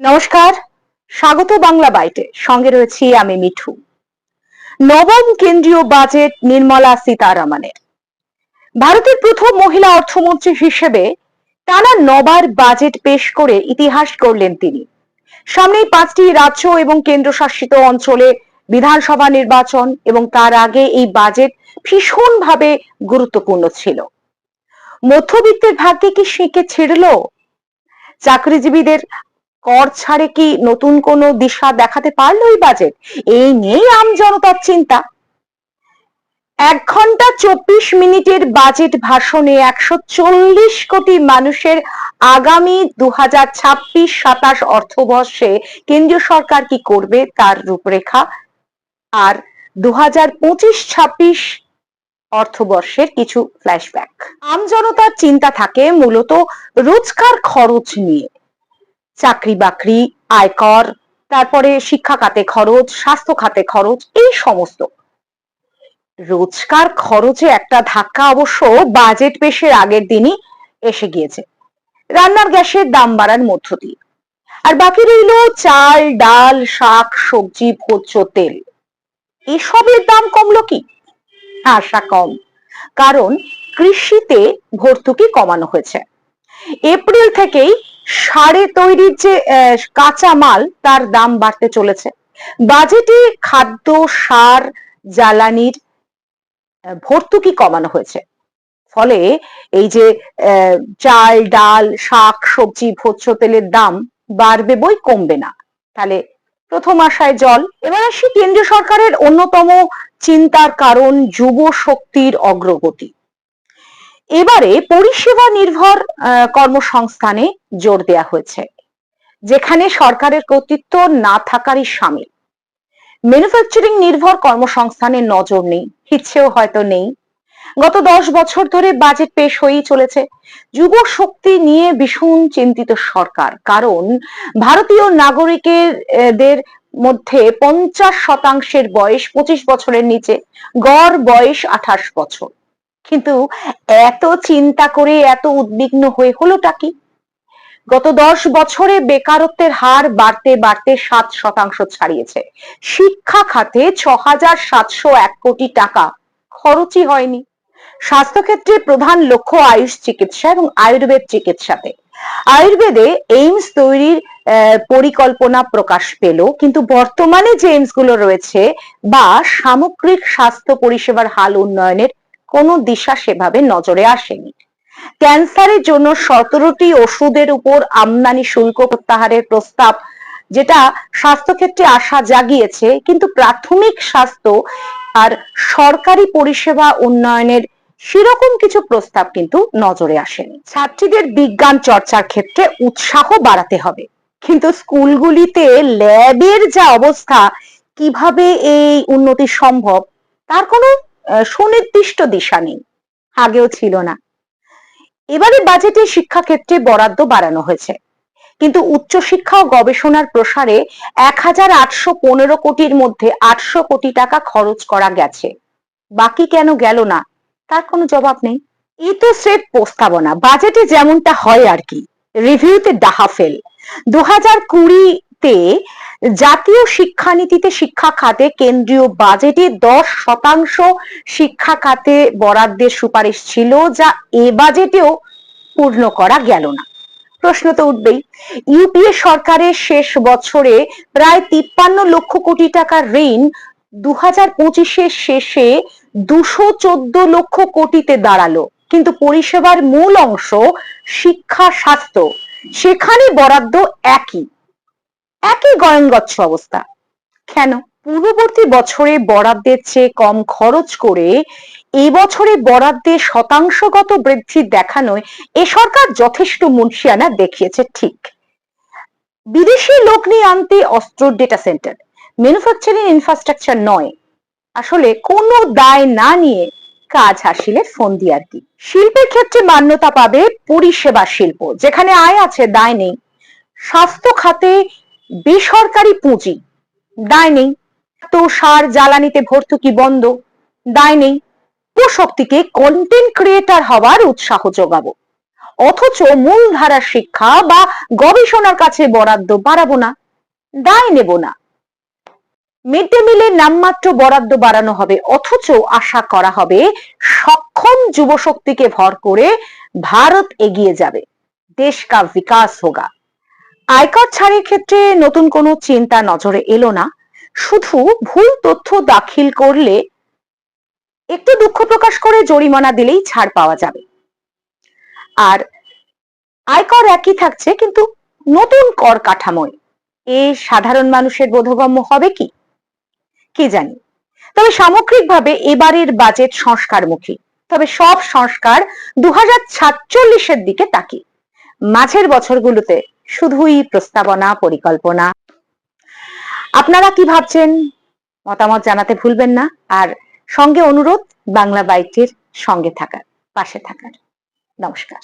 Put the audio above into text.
নমস্কার, স্বাগত বাংলা বাইটে। সঙ্গে রয়েছি আমি মিঠু। নবম কেন্দ্রীয় বাজেট নির্মলা সীতারামনের। ভারতের প্রথম মহিলা অর্থমন্ত্রী হিসেবে টানা নবার বাজেট পেশ করে ইতিহাস করলেন তিনি। সামনেই পাঁচটি রাজ্য এবং কেন্দ্রশাসিত অঞ্চলে বিধানসভা নির্বাচন এবং তার আগে এই বাজেট ভীষণভাবে গুরুত্বপূর্ণ ছিল। মধ্যবিত্তের ভাগ্যে কি সিঁকে ছিড়ল? চাকরিজীবীদের কর ছাড়ে কি নতুন কোনো দিশা দেখাতে পারল এই বাজেট এই নিয়েই আম জনতার চিন্তা। এক ঘণ্টা চব্বিশ মিনিটের বাজেট ভাষণে একশো চল্লিশ কোটি মানুষের আগামী দু হাজার ছাব্বিশ সাতাশ অর্থবর্ষে কেন্দ্রীয় সরকার কি করবে তার রূপরেখা? আর দু হাজার পঁচিশ ছাব্বিশ অর্থবর্ষের কিছু ফ্ল্যাশব্যাক আমজনতার চিন্তা থাকে মূলত রোজকার খরচ নিয়ে। চাকরি বাকরি, আয়কর, তারপরে শিক্ষা খাতে খরচ, স্বাস্থ্য খাতে খরচ, এই সমস্ত। রোজকার খরচে একটা ধাক্কা অবশ্য বাজেট পেশের আগের দিনই এসে গিয়েছে। রান্নার গ্যাসের দাম বাড়ার মধ্য দিয়ে। আর বাকি রইল চাল, ডাল, শাক, সবজি, ভোজ্য, তেল। এসবের দাম কমলো কি? আশা কম। কারণ কৃষিতে ভর্তুকি কমানো হয়েছে। এপ্রিল থেকেই সারে তৈরির যে কাঁচা মাল, তার দাম বাড়তে চলেছে। বাজেটে খাদ্য, সার, জ্বালানির ভর্তুকি কমানো হয়েছে। ফলে এই যে চাল, ডাল, শাক, সবজি, ভোজ্য তেলের দাম বাড়বে বই কমবে না। তাহলে প্রথম আশায় জল। এবার আসি কেন্দ্রীয় সরকারের অন্যতম চিন্তার কারণ, যুব শক্তির অগ্রগতি। এবারে পরিষেবা নির্ভর কর্মসংস্থানে জোর দেয়া হয়েছে, যেখানে সরকারের কর্তৃত্ব না থাকারই সামিল। ম্যানুফ্যাকচারিং নির্ভর কর্মসংস্থানের নজর নেই, ইচ্ছেও হয়তো নেই। গত দশ বছর ধরে বাজেট পেশ হয়েই চলেছে। যুব শক্তি নিয়ে ভীষণ চিন্তিত সরকার, কারণ ভারতীয় নাগরিকদের মধ্যে পঞ্চাশ শতাংশের বয়স পঁচিশ বছরের নিচে, গড় বয়স আঠাশ বছর। কিন্তু এত চিন্তা করে এত উদ্বিগ্ন হয়ে হলোটা কি? গত দশ বছরে বেকারত্বের হার বাড়তে বাড়তে সাত শতাংশ ছাড়িয়েছে। শিক্ষা খাতে ছ হাজার সাতশো এক কোটি টাকা খরচই হয়নি। স্বাস্থ্যক্ষেত্রে প্রধান লক্ষ্য আয়ুষ চিকিৎসা এবং আয়ুর্বেদ চিকিৎসাতে। আয়ুর্বেদে এইমস তৈরির পরিকল্পনা প্রকাশ পেল, কিন্তু বর্তমানে যে এইমসগুলো রয়েছে বা সামগ্রিক স্বাস্থ্য পরিষেবার হাল উন্নয়নের কোনো দিশা সেভাবে নজরে আসেনি। ক্যান্সারের জন্য সতেরোটি ওষুধের উপর আমদানি শুল্ক প্রত্যাহারের প্রস্তাব, যেটা স্বাস্থ্যক্ষেত্রে আশা জাগিয়েছে, কিন্তু প্রাথমিক স্বাস্থ্য আর সরকারি পরিষেবা উন্নয়নের সেরকম কিছু প্রস্তাব কিন্তু নজরে আসেনি। ছাত্রীদের বিজ্ঞান চর্চার ক্ষেত্রে উৎসাহ বাড়াতে হবে। কিন্তু স্কুলগুলিতে ল্যাবের যা অবস্থা, কীভাবে এই উন্নতি সম্ভব, তার কোনো সুনির্দিষ্ট দিশা নেই। আগেও ছিল না। এবারে বাজেটে শিক্ষাক্ষেত্রে বরাদ্দ বাড়ানো হয়েছে। কিন্তু উচ্চশিক্ষা ও গবেষণার প্রসারে এক হাজার আটশো পনেরো কোটির মধ্যে আটশো কোটি টাকা খরচ করা গেছে। বাকি কেন গেল না? তার কোনো জবাব নেই। এ তো স্রেফ প্রস্তাবনা। বাজেটে যেমনটা হয় আর কি। রিভিউতে ডাহাফেল দু হাজার কুড়িতে জাতীয় শিক্ষানীতিতে শিক্ষা খাতে কেন্দ্রীয় বাজেটে দশ শতাংশ শিক্ষা খাতে বরাদ্দের সুপারিশ ছিল, যা এ বাজেটেও পূর্ণ করা গেল না। প্রশ্ন তো উঠবেই। ইউপিএ সরকারের শেষ বছরে প্রায় তিপ্পান্ন লক্ষ কোটি টাকার ঋণ দু হাজার পঁচিশের শেষে দুশো চোদ্দ লক্ষ কোটিতে দাঁড়াল। কিন্তু পরিষেবার মূল অংশ শিক্ষা স্বাস্থ্য। সেখানে বরাদ্দ একই। একই গয়ঙ্গচ্ছ অবস্থা। কেন? পূর্ববর্তী বছরে বরাদ্দের চেয়ে কম খরচ করে এই বছরে বরাদ্দের শতাংশগত বৃদ্ধি দেখানোয় এ সরকার যথেষ্ট মুন্সিয়ানা দেখিয়েছে ঠিক। বিদেশি লোক নিয়ে আনতে অস্ত্র ডেটা সেন্টার ম্যানুফ্যাকচারিং ইনফ্রাস্ট্রাকচার নয়। আসলে কোনো দায় না নিয়ে কাজ হাসিলের ফন্দি আর কি। শিল্পের ক্ষেত্রে মান্যতা পাবে পরিষেবা শিল্প, যেখানে আয় আছে, দায় নেই। স্বাস্থ্য খাতে বেসরকারি পুঁজি। দায় নেই। তো সার জ্বালানিতে ভর্তুকি বন্ধ। দায় নেই। শক্তিকে কন্টেন্ট ক্রিয়েটার হওয়ার উৎসাহ যোগাবো। অথচ মূলধারার শিক্ষা বা গবেষণার কাছে বরাদ্দ বাড়াবো না। দায় নেব না। মিড ডে মিলে নামমাত্র বরাদ্দ বাড়ানো হবে। অথচ আশা করা হবে সক্ষম যুবশক্তিকে ভর করে ভারত এগিয়ে যাবে। দেশ কা বিকাশ হোগা। আয়কর ছাড়ের ক্ষেত্রে নতুন কোনো চিন্তা নজরে এলো না। শুধু ভুল তথ্য দাখিল করলে একটু দুঃখ প্রকাশ করে জরিমানা দিলেই ছাড় পাওয়া যাবে। আর আয়কর একই থাকছে, কিন্তু নতুন কর কাঠামোয়। এ সাধারণ মানুষের বোধগম্য হবে কি? কি জানি? তবে সামগ্রিকভাবে এবারের বাজেট সংস্কারমুখী। তবে সব সংস্কার দু হাজার সাতচল্লিশের দিকে তাকি মাঝের বছরগুলোতে শুধুই প্রস্তাবনা, পরিকল্পনা। আপনারা কি ভাবছেন? মতামত জানাতে ভুলবেন না। আর সঙ্গে অনুরোধ, বাংলা বাইটের সঙ্গে থাকার, পাশে থাকার। নমস্কার।